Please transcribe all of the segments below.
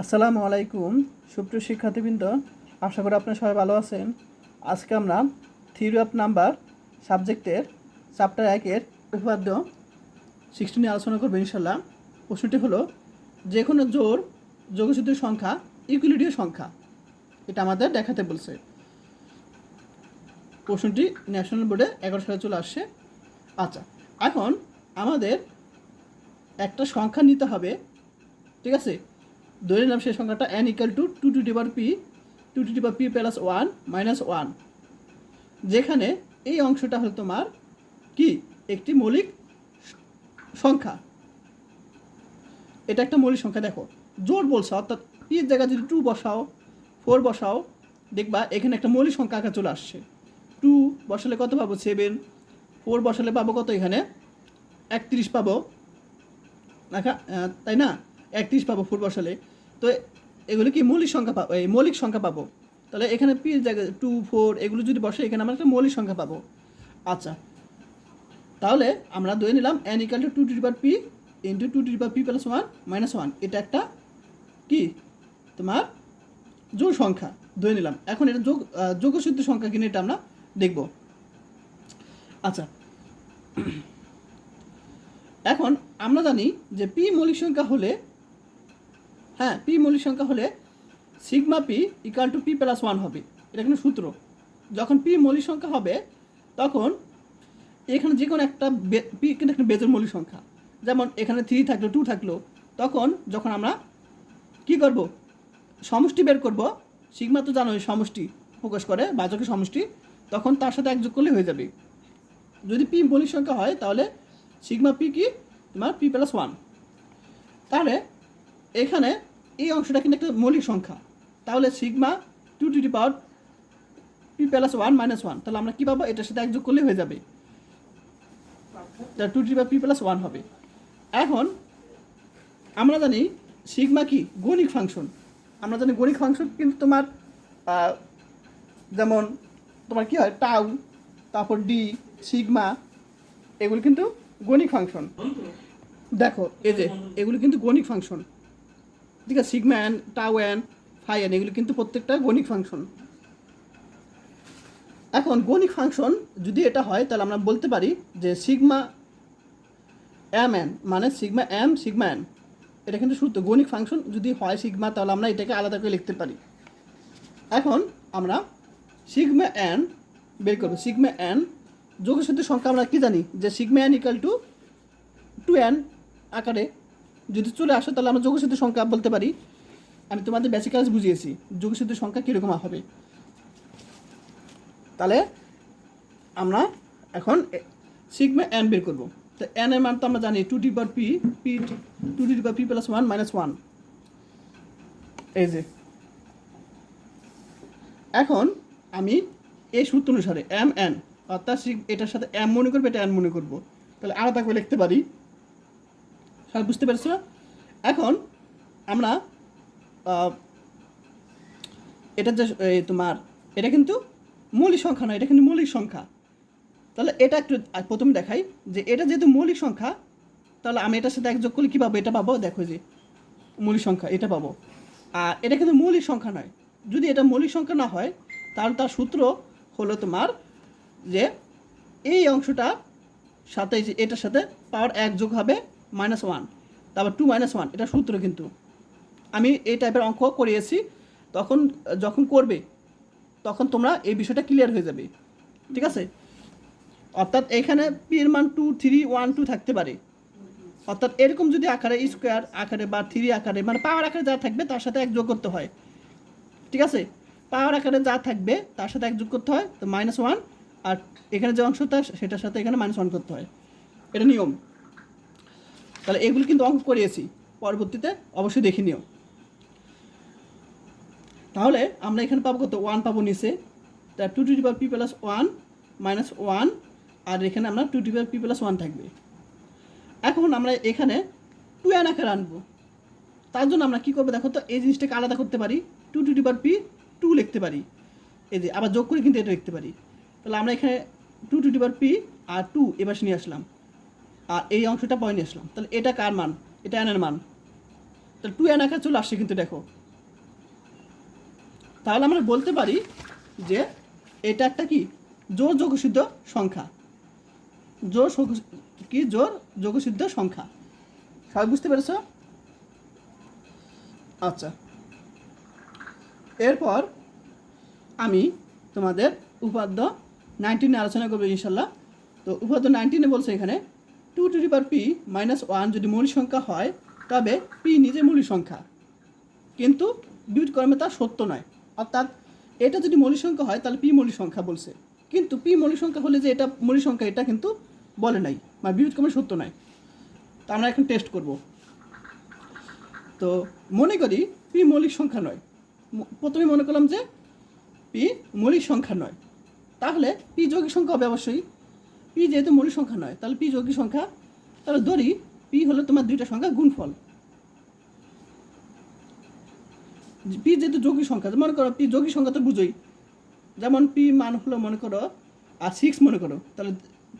আসসালামু আলাইকুম, সুপ্রিয় শিক্ষার্থীবৃন্দ, আশা করি আপনারা সবাই ভালো আছেন। আজকে আমরা থিওরি অফ নাম্বার সাবজেক্টের চ্যাপ্টার একের উপপাদ্য সিক্সটি নিয়ে আলোচনা করব ইনশাল্লাহ প্রশ্নটি হলো যে কোনো জোর যোগসূত্রের সংখ্যা ইকুইলিটির সংখ্যা। এটা আমাদের দেখাতে বলছে। প্রশ্নটি ন্যাশনাল বোর্ডে এগারো সালে চলে আসছে। আচ্ছা এখন আমাদের একটা সংখ্যা নিতে হবে, ঠিক আছে? ধরে নিলাম সেই সংখ্যাটা N equal to two to the power P two to the power P plus one minus one যেখানে এই অংশটা হলো তোমার কি? একটি মৌলিক সংখ্যা। এটা একটা মৌলিক সংখ্যা, দেখো। জোর বলছো, অর্থাৎ পির জায়গায় যদি টু বসাও ফোর বসাও, দেখবা এখানে একটা মৌলিক সংখ্যা আঁকা চলে আসছে। টু বসালে কত পাবো? সেভেন ফোর বসালে পাবো কত এখানে? একত্রিশ পাবো। তাই না? একত্রিশ পাবো ফোর বসালে। তো এগুলো কি মৌলিক সংখ্যা পাবো এই মৌলিক সংখ্যা পাবো? তাহলে এখানে পি জায়গায় টু ফোর এগুলো যদি বসে, এখানে আমরা একটা মৌলিক সংখ্যা পাবো। আচ্ছা। তাহলে আমরা ধরে নিলাম N equal to two to the power P into two to the power P plus one minus one এটা একটা কি? তোমার যোগ সংখ্যা। ধরে নিলাম। এখন এটা যোগ যোগসূত্র সংখ্যা কিনে এটা আমরা দেখব। আচ্ছা। এখন আমরা জানি যে পি মৌলিক সংখ্যা হলে হ্যাঁ পি মৌলিক সংখ্যা হলে sigma P equal to P plus one হবে। এটা কিন্তু সূত্র। যখন পি মৌলিক সংখ্যা হবে, তখন এখানে যে কোনো একটা পি কিন্তু একটা বেজের মৌলিক সংখ্যা। যেমন এখানে থ্রি থাকল টু থাকল, তখন যখন আমরা কি করব? সমষ্টি বের করব। সিগমা তো জানোই, সমষ্টি প্রকাশ করে, বাচকের সমষ্টি। তখন তার সাথে একযোগ করলে হয়ে যাবে। যদি পি মৌলিক সংখ্যা হয়, তাহলে সিগমা পি কি? তোমার পি প্লাস ওয়ান তাহলে এখানে এই অংশটা কিন্তু একটা মৌলিক সংখ্যা। তাহলে sigma two to the power P plus one minus one তাহলে আমরা কী পাবো? এটার সাথে একযোগ করলে হয়ে যাবে। Two to P plus one হবে। এখন আমরা জানি সিগমা কি? গণিক ফাংশন আমরা জানি গণিক ফাংশন কিন্তু তোমার যেমন তোমার কি হয়? টাউ তারপর ডি সিগমা এগুলো কিন্তু গণিক ফাংশন দেখো এই যে এগুলো কিন্তু গণিক ফাংশন ঠিক আছে sigma N tau N phi N এগুলো কিন্তু প্রত্যেকটা গণিক ফাংশন এখন গণিক ফাংশন যদি এটা হয়, তাহলে আমরা বলতে পারি যে সিগমা এম এন মানে সিগমা এম সিগমা এন এটা কিন্তু সূত্র গণিক ফাংশন যদি হয় সিগমা তাহলে আমরা এটাকে আলাদা করে লিখতে পারি। এখন আমরা সিগমা এন বের করব। সিগমা এন যোগসূত্রের সংখ্যা আমরা কী জানি? যে sigma N equal to two N আকারে যদি চলে আসে, তাহলে আমরা যোগসূত্রের সংখ্যা বলতে পারি। আমি তোমাদের বেসিক ক্লাস বুঝিয়েছি যোগসূত্রের সংখ্যা কীরকম হবে। তাহলে আমরা এখন সিগমা এন বের করব। তো এন এর মান তো আমরা জানি two the power P P two the power P plus one minus one এই যে। এখন আমি এই সূত্র অনুসারে এম এন অর্থাৎ এটার সাথে এম মনে করব, এটা এন মনে করব। তাহলে আলাদা করে লিখতে পারি। সব বুঝতে পেরেছ? এখন আমরা এটা যে তোমার, এটা কিন্তু মৌলিক সংখ্যা নয়, এটা কিন্তু মৌলিক সংখ্যা। তাহলে এটা একটু প্রথমে দেখাই যে এটা যেহেতু মৌলিক সংখ্যা, তাহলে আমি এটার সাথে একযোগ করলে কী পাবো? এটা পাবো, দেখো যে, মৌলিক সংখ্যা, এটা পাবো। আর এটা কিন্তু মৌলিক সংখ্যা নয়। যদি এটা মৌলিক সংখ্যা না হয়, তাহলে তার সূত্র হলো তোমার যে এই অংশটা সাথে এটার সাথে পাওয়ার এক যোগ হবে মাইনাস ওয়ান তারপর টু মাইনাস ওয়ান এটা সূত্র কিন্তু। আমি এই টাইপের অঙ্ক করিয়েছি, তখন, যখন করবে, তখন তোমরা এই বিষয়টা ক্লিয়ার হয়ে যাবে। ঠিক আছে? অর্থাৎ এখানে পি এর মান টু থ্রি ওয়ান টু থাকতে পারে। অর্থাৎ এরকম যদি আকারে স্কোয়ার আকারে বা থ্রি আকারে মানে পাওয়ার আকারে যা থাকবে, তার সাথে এক যোগ করতে হয়। ঠিক আছে? পাওয়ার আকারে যা থাকবে, তার সাথে এক যোগ করতে হয়, তো মাইনাস ওয়ান আর এখানে যে অংশটা, সেটার সাথে এখানে মাইনাস ওয়ান করতে হয়। এটা নিয়ম। তাহলে এগুলো কিন্তু অঙ্ক করিয়েছি। পরবর্তীতে অবশ্যই দেখে নিও। তাহলে আমরা এখানে পাবো কত? ওয়ান পাবো নিচে। তা two to P plus one minus one আর এখানে আমরা two to P plus one থাকবে। এখন আমরা এখানে টু এন আকারে আনব। তার জন্য আমরা কী করব দেখো তো? এই জিনিসটাকে আলাদা করতে পারি। Two to the power P two লিখতে পারি। এই যে, আবার যোগ করে কিন্তু এটা লিখতে পারি। তাহলে আমরা এখানে two to the power P R two এবার নিয়ে আসলাম। আর এই অংশটা পয়েন্ট আসলাম। তাহলে এটা কার মান? এটা এনের মান। তাহলে টু এন আকার চলে আসছে কিন্তু দেখো। তাহলে আমরা বলতে পারি যে এটা একটা কি? জোর যোগসিদ্ধ সংখ্যা। জোর কি? জোর যোগসিদ্ধ সংখ্যা। সবাই বুঝতে পেরেছ? আচ্ছা। এরপর আমি তোমাদের উপাদ্য নাইনটিনে আলোচনা করব ইনশাল্লাহ। তো উপাদ্য নাইনটিনে বলছে এখানে two to power P minus one যদি মৌলিক সংখ্যা হয়, তবে পি নিজে মৌলিক সংখ্যা। কিন্তু বিউট কর্মে তা সত্য নয়। অর্থাৎ এটা যদি মৌলিক সংখ্যা হয়, তাহলে পি মৌলিক সংখ্যা বলছে। কিন্তু পি মৌলিক সংখ্যা হলে যে এটা মৌলিক সংখ্যা, এটা কিন্তু বলে নাই। বা বিউট কর্মে সত্য নয়। তা আমরা এখন টেস্ট করব। তো মনে করি পি মৌলিক সংখ্যা নয়। প্রথমে মনে করলাম যে পি মৌলিক সংখ্যা নয়। তাহলে পি যৌগিক সংখ্যা হবে পি যেহেতু মৌলিক সংখ্যা নয়, তাহলে পি যৌগিক সংখ্যা, তাহলে ধরি পি হলো তোমার দুইটা সংখ্যা গুণফল। পি যেহেতু যৌগিক সংখ্যা মনে করো পি যৌগিক সংখ্যা তো বুঝোই। যেমন পি মান হলো মনে করো আর সিক্স মনে করো, তাহলে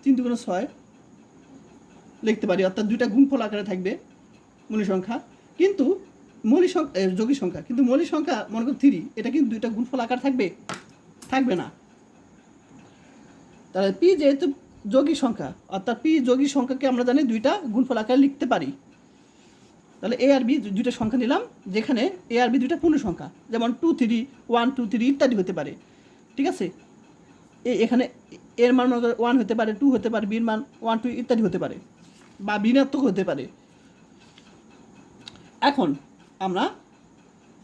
তিন দুগুণ ছয় লিখতে পারি, অর্থাৎ দুইটা গুণফল আকারে থাকবে মৌলিক সংখ্যা। কিন্তু মৌলিক সংখ্যা যৌগিক সংখ্যা, কিন্তু মৌলিক সংখ্যা মনে করো থ্রি এটা কিন্তু দুইটা গুণফল আকার থাকবে থাকবে না। তাহলে পি যেহেতু যৌগিক সংখ্যা, অর্থাৎ পি যোগী সংখ্যাকে আমরা জানি দুইটা গুণফল আকারে লিখতে পারি। তাহলে এ আর বি দুইটা সংখ্যা নিলাম, যেখানে এ আর বি দুইটা পূর্ণ সংখ্যা, যেমন two, three, one, two, three ইত্যাদি হতে পারে। ঠিক আছে? এখানে এর মান ওয়ান হতে পারে, টু হতে পারে, বির মান ওয়ান, টু ইত্যাদি হতে পারে, বা ঋণাত্মক হতে পারে। এখন আমরা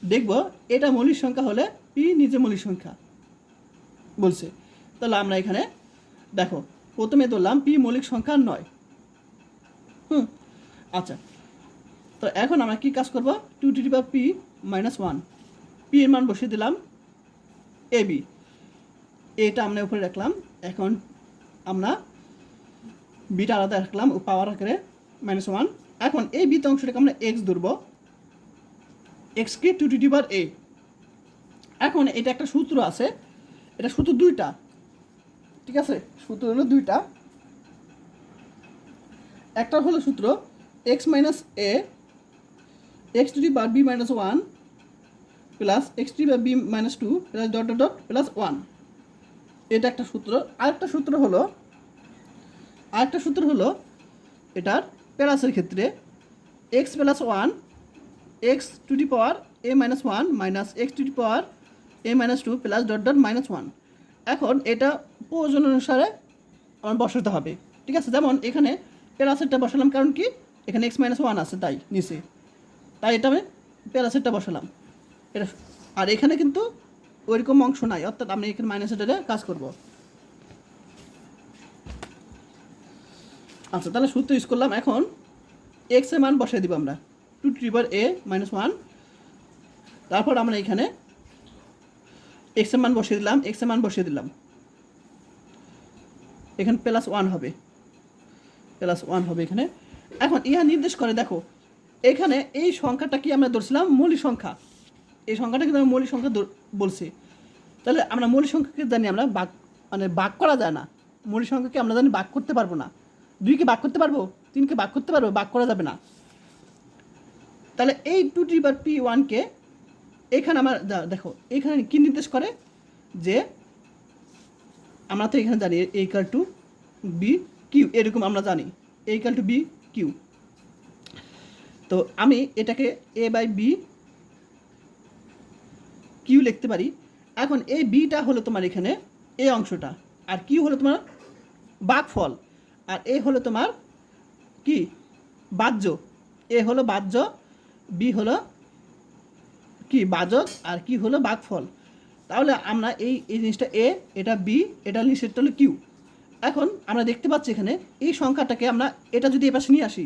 দেখব এটা মৌলিক সংখ্যা হলে পি নিজে মৌলিক সংখ্যা বলছে। তাহলে আমরা এখানে দেখো প্রথমে ধরলাম পি মৌলিক সংখ্যা নয়। হুম আচ্ছা। তো এখন আমরা কি কাজ করব? টু টি বা পি মাইনাস ওয়ান পি এর মান বসিয়ে দিলাম। এ বি এটা আমরা উপরে রাখলাম। এখন আমরা বিটা আলাদা রাখলাম পাওয়ার আকারে মাইনাস ওয়ান এখন এই বিত অংশটাকে আমরা এক্স ধরব। এক্সকে টু টি বার এ এখন এটা একটা সূত্র আছে। এটা সূত্র দুইটা। ঠিক আছে? সূত্র হলো দুইটা। একটা হলো সূত্র X minus A X to the power B minus one plus X to power B minus two plus dot dot dot plus one এটা একটা সূত্র। আরেকটা সূত্র হলো, আরেকটা সূত্র হলো এটার প্লাসের ক্ষেত্রে X plus one X to the power A minus one minus X to the power A minus two plus dot dot minus one এখন এটা প্রয়োজন অনুসারে আমার বসাতে হবে। ঠিক আছে? যেমন এখানে প্লাসেরটা বসালাম, কারণ কি? এখানে এক্স মাইনাস ওয়ান আছে, তাই নিচে। তাই এটা আমি প্যারাসেটটা বসালাম। এটা আর এখানে কিন্তু ওইরকম অংশ নাই, অর্থাৎ আমি এখানে মাইনাস এটা কাজ করব। আচ্ছা তাহলে সূত্র ইউজ করলাম। এখন এক্সের মান বসাই দিব আমরা। Two to the power A minus one তারপর আমরা এখানে এক্সের মান বসিয়ে দিলাম এক্সের মান বসিয়ে দিলাম। এখানে প্লাস ওয়ান হবে। প্লাস ওয়ান হবে এখানে। এখন ইহা নির্দেশ করে, দেখো, এখানে এই সংখ্যাটা কি আমরা ধরছিলাম? মৌলিক সংখ্যা। এই সংখ্যাটা কিন্তু আমরা মৌলিক সংখ্যা বলছি। তাহলে আমরা মৌলিক সংখ্যাকে জানি আমরা বাক মানে বাক করা যায় না। মৌলিক সংখ্যাকে আমরা জানি বাক করতে পারব না। দুইকে বাক করতে পারব? তিনকে বাক করতে পারব? বাক করা যাবে না। তাহলে এই টু টি বার পি ওয়ানকে এখানে আমার দেখো, এখানে কি নির্দেশ করে? যে আমরা তো এখানে জানি এ কাল টু বি কিউ এরকম আমরা জানি। এ কাল টু বি কিউ তো আমি এটাকে এ বাই বি কিউ লিখতে পারি। এখন এই বিটা হলো তোমার এখানে এ অংশটা। আর কিউ হলো তোমার বাঘফল। আর এ হলো তোমার কি? বাহ্য। এ হলো বাহ্য বি হলো কি বাজক আর কি হলো বাঘফল? তাহলে আমরা এই এই জিনিসটা এ, এটা বি, এটা নিচেরটা হলো কিউ। এখন আমরা দেখতে পাচ্ছি এখানে এই সংখ্যাটাকে আমরা এটা যদি এপাশে নিয়ে আসি,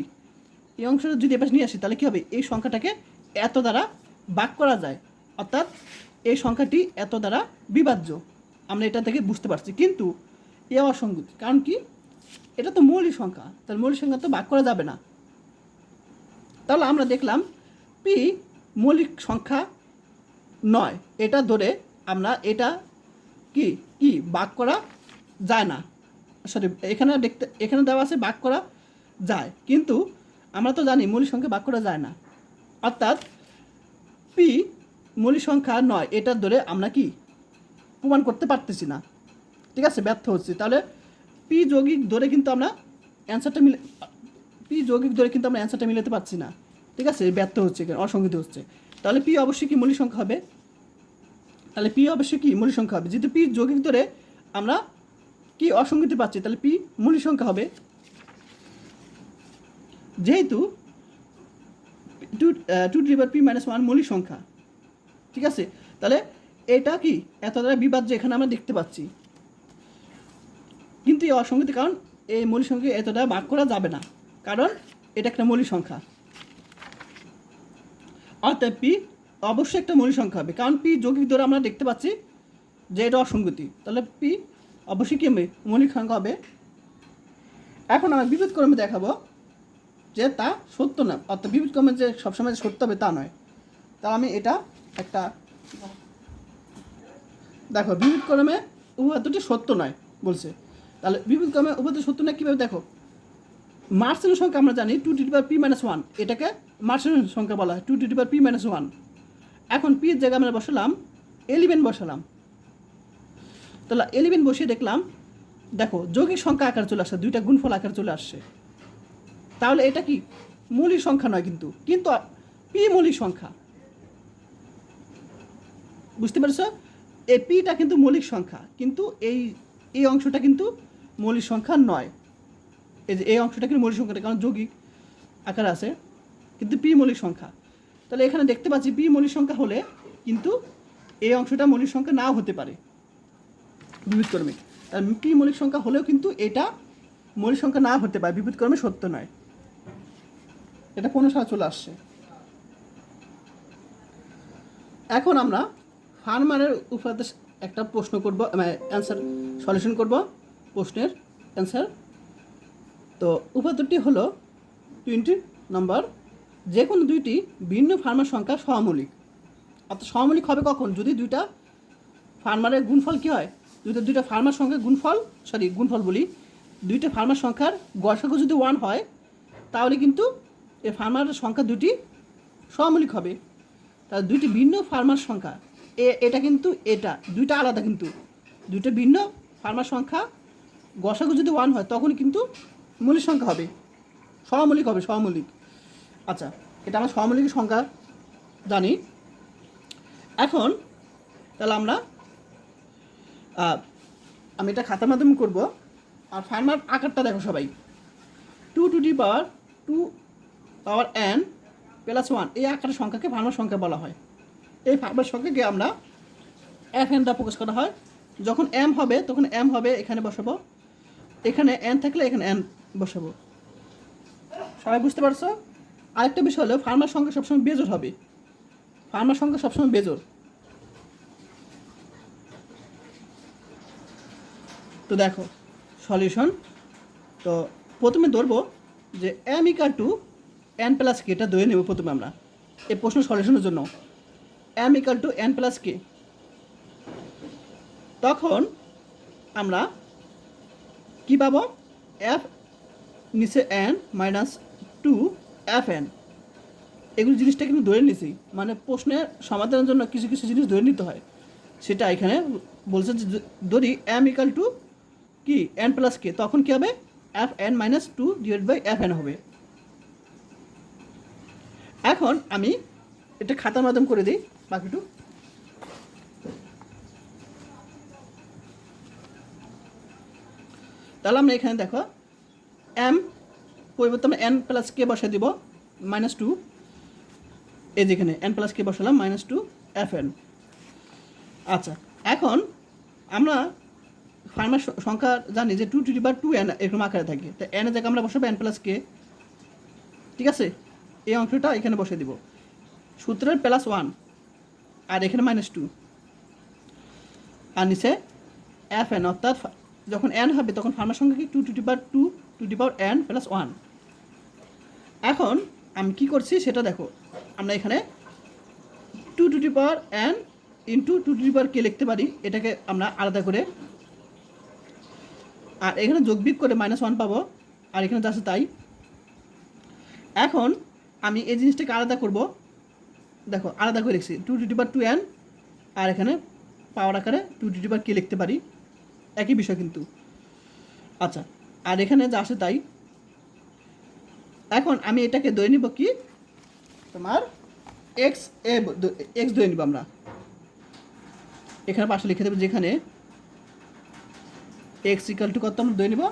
এই অংশটা যদি এপাশে নিয়ে আসি, তাহলে কী হবে? এই সংখ্যাটাকে এত দ্বারা ভাগ করা যায়। অর্থাৎ এই সংখ্যাটি এত দ্বারা বিভাজ্য। আমরা এটা থেকে বুঝতে পারছি। কিন্তু এ অসঙ্গতি, কারণ কি? এটা তো মৌলিক সংখ্যা, তাহলে মৌলিক সংখ্যা তো ভাগ করা যাবে না। তাহলে আমরা দেখলাম পি মৌলিক সংখ্যা নয়। এটা ধরে আমরা এটা কি কি বাক করা যায় না। সরি এখানে দেখতে, এখানে দেওয়া আছে বাক করা যায়। কিন্তু আমরা তো জানি মৌলিক সংখ্যা বাক করা যায় না। অর্থাৎ পি মৌলিক সংখ্যা নয় এটার ধরে আমরা কি প্রমাণ করতে পারতেছি না। ঠিক আছে, ব্যর্থ হচ্ছে। তাহলে পি যৌগিক ধরে কিন্তু আমরা অ্যান্সারটা মিলে পি যৌগিক ধরে কিন্তু আমরা অ্যান্সারটা মিলাতে পারছি না। ঠিক আছে? ব্যর্থ হচ্ছে অসংগতি হচ্ছে। তাহলে পি অবশ্যই কি মৌলিক সংখ্যা হবে? তাহলে পি অবশ্যই কি মৌলিক সংখ্যা হবে? যেহেতু পি যৌগিক ধরে আমরা কি অসংগতি পাচ্ছি, তাহলে পি মৌলিক সংখ্যা হবে। যেহেতু two to the power p minus one মৌলিক সংখ্যা, ঠিক আছে? তাহলে এটা কি এত দ্বারা বিবাদ যে এখানে আমরা দেখতে পাচ্ছি। কিন্তু এই অসংগতি কারণ এই মৌলিক সংখ্যা এতটা ভাগ করা যাবে না। কারণ এটা একটা মৌলিক সংখ্যা। অর্থাৎ পি অবশ্যই একটা মৌলিক সংখ্যা হবে। কারণ পি যৌগিক ধরে আমরা দেখতে পাচ্ছি যে এটা অসংগতি তাহলে পি অবশ্যই কি হবে? মৌলিক সংখ্যা হবে। এখন আমরা বিপরীত ক্রমে দেখাবো যে তা সত্য না। অর্থাৎ বিপরীত ক্রমে যে সবসময় সত্য হবে তা নয়। তা আমি এটা একটা দেখো, বিপরীত ক্রমে উভয় দুটি সত্য নয় বলছে। তাহলে বিপরীত ক্রমে উভয় সত্য নয় কীভাবে দেখো? মার্সেলের সংখ্যা আমরা জানি two the p minus one এটাকে মার্সেলের সংখ্যা বলা হয়। Two to the p minus one এখন পির জায়গায় আমরা বসালাম এলিভেন বসালাম। তাহলে এলিভেন বসিয়ে দেখলাম, দেখো, যৌগিক সংখ্যা আকার চলে আসছে, দুইটা গুণফল আকার চলে আসছে। তাহলে এটা কি? মৌলিক সংখ্যা নয় কিন্তু। কিন্তু পি মৌলিক সংখ্যা। বুঝতে পেরেছ? এই পিটা কিন্তু মৌলিক সংখ্যা। কিন্তু এই এই অংশটা কিন্তু মৌলিক সংখ্যা নয়। এই যে, এই অংশটা কিন্তু মৌলিক সংখ্যা কারণ যৌগিক আকার আছে। কিন্তু পি মৌলিক সংখ্যা। তাহলে এখানে দেখতে পাচ্ছি পি মৌলিক সংখ্যা হলে কিন্তু এই অংশটা মৌলিক সংখ্যা নাও হতে পারে। বিপরীত ক্রমে। তাহলে পি মৌলিক সংখ্যা হলেও কিন্তু এটা মৌলিক সংখ্যা না হতে পারে, বিপরীত ক্রমে সত্য নয়। এটা কোনো সাথে চলে আসছে। এখন আমরা ফার্মারের উপরে একটা প্রশ্ন করব অ্যান্সার, সলিউশন করব প্রশ্নের অ্যান্সার। তো উপাত্তরটি হলো টোয়েন্টি নম্বর যে কোনো দুইটি ভিন্ন ফার্মার সংখ্যা সহমৌলিক। অর্থাৎ সহমৌলিক হবে কখন? যদি দুইটা ফার্মারের গুণফল কী হয়? দুইটা দুইটা ফার্মার সংখ্যার গুণফল সরি গুণফল বলি, দুইটা ফার্মার সংখ্যার গসাগু যদি ওয়ান হয়, তাহলে কিন্তু এই ফার্মার সংখ্যা দুটি সহমৌলিক হবে। তাহলে দুইটি ভিন্ন ফার্মার সংখ্যা, এ, এটা কিন্তু এটা, দুইটা আলাদা কিন্তু। দুইটা ভিন্ন ফার্মার সংখ্যা গসাগু যদি ওয়ান হয় তখন কিন্তু মৌলিক সংখ্যা হবে। সহমৌলিক হবে, সহমৌলিক। আচ্ছা এটা আমরা সহমৌলিক সংখ্যা, জানি। এখন, তাহলে আমরা আমি এটা খাতার মাধ্যমে করব, আর ফার্মার আকারটা দেখো সবাই। Two to the power two power n plus one এই আকারের সংখ্যাকে ফার্মার সংখ্যা বলা হয়। এই ফার্মার সংখ্যাকে আমরা এফ এন দ্বারা প্রকাশ করা হয়। যখন এম হবে, তখন এম হবে, এখানে বসাবো। এখানে এন থাকলে এখানে এন বসাবো। সবাই বুঝতে পারছ? আরেকটা বিষয় হলো ফার্মার সংখ্যা সবসময় বেজোর হবে। ফার্মার সংখ্যা সবসময় বেজোর। তো দেখো সলিউশন তো প্রথমে ধরবো যে M equal to N plus K এটা ধরে নেব প্রথমে আমরা। এই প্রশ্ন সলিউশনের জন্য। M equal to n plus k তখন আমরা কি পাবো? এফ নিচে n minus two f n এগুলো জিনিসটা কিন্তু ধরে নিছি। মানে প্রশ্নের সমাধানের জন্য কিছু কিছু জিনিস ধরে নিতে হয়। সেটা এখানে বলছে যে ধরি এম ইকাল টু কি? এন প্লাস কে তখন কী হবে? F n minus two divide by f n হবে। এখন আমি এটা খাতার মাধ্যম করে দিই বাকিটু তাহলে আমরা এখানে দেখো এম পরিবর্তে আমরা এন প্লাস কে বসে দিব মাইনাস টু এই যেখানে এন প্লাস কে বসালাম মাইনাস টু এফ এন আচ্ছা এখন আমরা ফার্মার সংখ্যা জানি যে টু টু বা টু এন এরকম আকারে থাকে। তো এনের জায়গায় আমরা বসাবো এন প্লাস কে ঠিক আছে? এই অংশটা এখানে বসে দিব। সূত্রের প্লাস ওয়ান আর এখানে মাইনাস টু আর নিচে এফ এন অর্থাৎ যখন এন হবে, তখন ফার্মার সংখ্যা কি? Two to power two two to power n plus one. এখন আমি কি করছি সেটা দেখো। আমরা এখানে two to power n into two to power k লিখতে পারি, এটাকে আমরা আলাদা করে। আর এখানে যোগবিক করে মাইনাস ওয়ান পাবো, আর এখানে যা আছে তাই। এখন আমি এই জিনিসটাকে আলাদা করব। দেখো, আলাদা করে লিখছি, two to the power two n, আর এখানে পাওয়ার আকারে টু টু ডিবার কে লিখতে পারি। একই বিষয় কিন্তু। আচ্ছা আর এখানে যা আসে তাই। এখন আমি এটাকে ধরে নিব কি? তোমার এক্স এ এক্স ধরে নিব আমরা। এখানে পাশে লিখে দেবো যেখানে এক্স ইকাল টু কত আমরা দই নিব?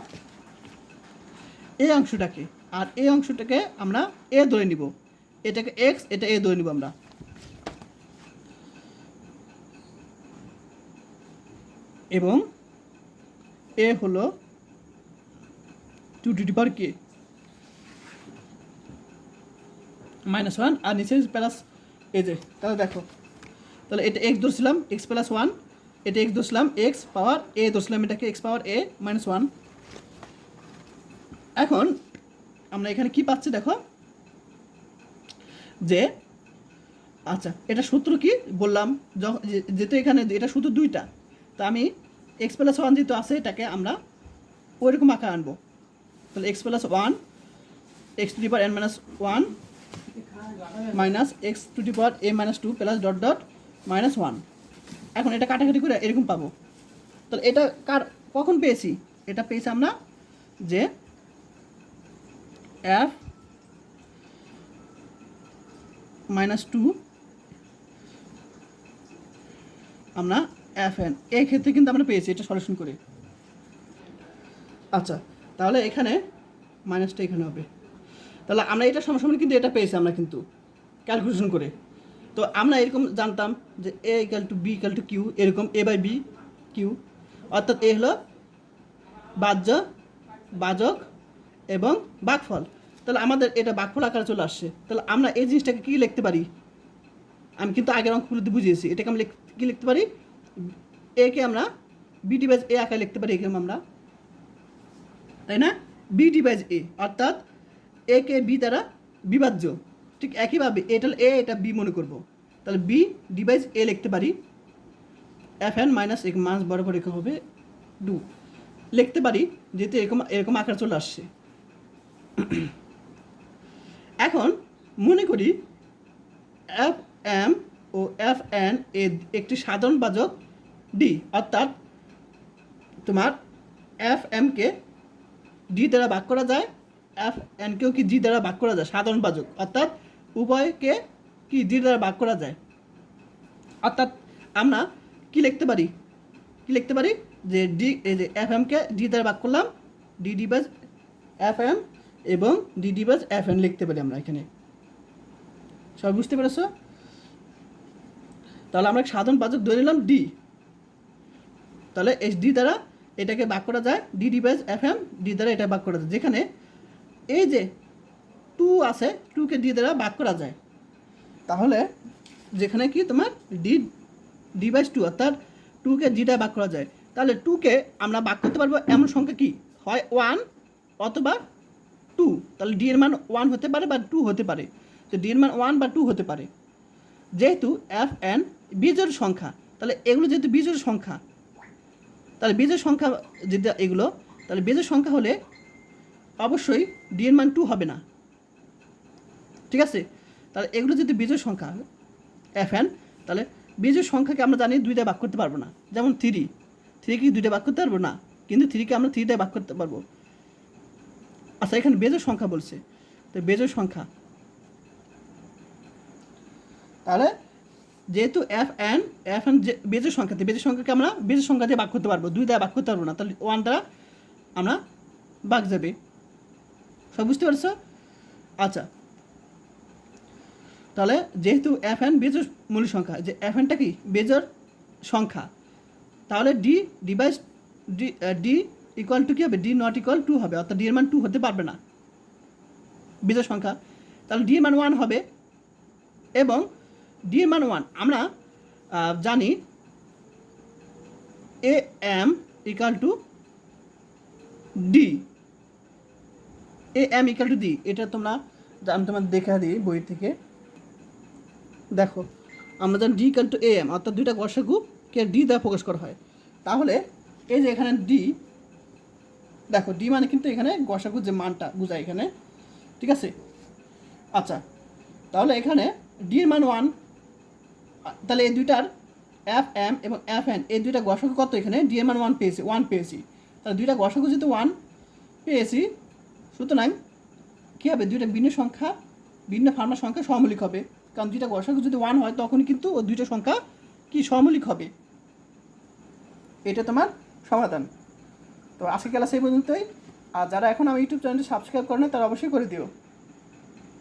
এই অংশটাকে। আর এই অংশটাকে আমরা এ ধরে নিব। এটাকে এক্স এটা এ ধরে নিব আমরা। এবং এ হলো টু টু ডিপার কে? মাইনাস ওয়ান আর নিচে প্লাস এ যে, তাহলে দেখো। তাহলে এটা এক্স ধরছিলাম এক্স প্লাস ওয়ান এটা এক্স ধরছিলাম এক্স পাওয়ার এ ধরছিলাম, এটাকে x power a minus one এখন আমরা এখানে কি পাচ্ছি দেখো? যে আচ্ছা এটা সূত্র কি বললাম? যেহেতু এখানে এটা সূত্র দুইটা, তো আমি এক্স প্লাস ওয়ান যেহেতু আছে, এটাকে আমরা ওইরকম আকার আনব। তাহলে x plus one x to the power n minus one minus x to the power a minus two plus dot dot minus one এখন এটা কাটাকাটি করে এরকম পাবো। তাহলে এটা কার কখন পেয়েছি? এটা পেয়েছি আমরা যে এফ মাইনাস টু আমরা এফ এন এই ক্ষেত্রে কিন্তু আমরা পেয়েছি এটা সলিউশন করে। আচ্ছা তাহলে এখানে মাইনাসটা এখানে হবে। তাহলে আমরা এটা সমাসমান কিন্তু এটা পেয়েছি আমরা কিন্তু ক্যালকুলেশন করে। তো আমরা এরকম জানতাম যে a equal to b equal to q এরকম এ বাই বি কিউ অর্থাৎ এ হলো বাহ্য বাজক এবং বাকফল। তাহলে আমাদের এটা বাকফল আকারে চলে আসছে। তাহলে আমরা এই জিনিসটাকে কী লিখতে পারি? আমি কিন্তু আগের অঙ্কগুলোতে বুঝিয়েছি। এটাকে আমি লিখ- কী লিখতে পারি? একে আমরা বি ডিভাইজ এ আকারে লিখতে পারি, এরকম আমরা তাই না? বি ডিভাইজ এ অর্থাৎ এ কে বি দ্বারা বিভাজ্য। ঠিক একইভাবে এটা এ এটা বি মনে করব। তাহলে বি ডিভাইজ এ লিখতে পারি। এফ এন মাইনাস এক মাস বরাবর রেখা হবে ডু লিখতে পারি, যেহেতু এরকম এরকম আকার চলে আসছে। এখন মনে করি এফ এম ও এফ এন এ একটি সাধারণ বাজক ডি অর্থাৎ তোমার এফ এমকে ডি দ্বারা ভাগ করা যায়, এফ এনকেও কি জি দ্বারা ভাগ করা যায়, সাধারণ বাজক অর্থাৎ উভয়কে কি ডি দ্বারা ভাগ করা যায়। অর্থাৎ আমরা কি লিখতে পারি? কি লিখতে পারি? যে ডি এই যে এফ এমকে ডি দ্বারা ভাগ করলাম d divides f m এবং d divides f n লিখতে পারি আমরা এখানে। সবাই বুঝতে পেরেছ? তাহলে আমরা সাধারণ বাজক ধরে নিলাম ডি। তাহলে এস ডি দ্বারা এটাকে ভাগ করা যায় d divide f m d দ্বারা এটা ভাগ করা যায়। যেখানে এই যে টু আছে টুকে ডি দ্বারা ভাগ করা যায়। তাহলে যেখানে কি তোমার ডি ডিভাইস টু অর্থাৎ টুকে ডিটা ভাগ করা যায়। তাহলে টুকে আমরা ভাগ করতে পারব এমন সংখ্যা কি? হয় ওয়ান অথবা টু তাহলে ডি এর মান ওয়ান হতে পারে বা টু হতে পারে। তো ডি এর মান ওয়ান বা টু হতে পারে। যেহেতু এফ এন বীজের সংখ্যা। তাহলে এগুলো যেহেতু বীজের সংখ্যা তাহলে বীজের সংখ্যা যদি এগুলো, তাহলে বীজের সংখ্যা হলে অবশ্যই ডি এর মান টু হবে না। ঠিক আছে? তাহলে এগুলো যদি বীজের সংখ্যা এফ এন তাহলে বীজের সংখ্যাকে আমরা জানি দুইটা ভাগ করতে পারব না। যেমন থ্রি থ্রি কি দুইটা ভাগ করতে পারব না? কিন্তু থ্রিকে আমরা থ্রিটায় ভাগ করতে পারব। আচ্ছা এখানে বেজের সংখ্যা বলছে। তো বেজের সংখ্যা, তাহলে যেহেতু এফ এন এফ এন যে বেজের সংখ্যাতে বেজের সংখ্যাকে আমরা বেজের সংখ্যা দিয়ে ভাগ করতে পারব। দুই দ্বারা ভাগ করতে পারব না। তাহলে ওয়ান দ্বারা আমরা ভাগ যাবে। সব বুঝতে পারছ? আচ্ছা। তাহলে যেহেতু এফ এন বেজোর মূল সংখ্যা, যে এফ এনটা কি? বেজোর সংখ্যা। তাহলে d divides d d equal to কী হবে? ডি নট ইকুয়াল টু হবে। অর্থাৎ ডি এর মান টু হতে পারবে না। বেজোর সংখ্যা। তাহলে ডি এর মান ওয়ান হবে। এবং ডি মান ওয়ান আমরা জানি a m equal to d a m equal to d এটা তোমরা, আমি তোমার দেখা দিই বই থেকে। দেখো, আমরা জানি d equal to a m অর্থাৎ দুইটা গসাগুকে ডি দ্বারা প্রকাশ করা হয়। তাহলে, এই যে এখানে ডি দেখো ডি মানে কিন্তু এখানে গসাগু যে মানটা বোঝায় এখানে। ঠিক আছে? আচ্ছা তাহলে এখানে ডি এর মান ওয়ান তাহলে এই দুইটার এফ এম এবং এফ এন এই দুইটা গসাগু কত এখানে? ডিএম মান ওয়ান পেয়েছি ওয়ান পেয়েছি। তাহলে দুইটা গসাগু যেহেতু ওয়ান পেয়েছি, সুতরাং কী হবে? দুইটা ভিন্ন সংখ্যা, ভিন্ন ফার্মার সংখ্যা সমলিক হবে। কারণ দুইটা গসাগু যদি ওয়ান হয় তখনই কিন্তু ওই দুইটা সংখ্যা কি সমলিক হবে? এটা তোমার সমাধান। তো আজকে ক্লাস এই পর্যন্তই। আর যারা এখন আমার ইউটিউব চ্যানেলটি সাবস্ক্রাইব করে না তারা অবশ্যই করে দিও।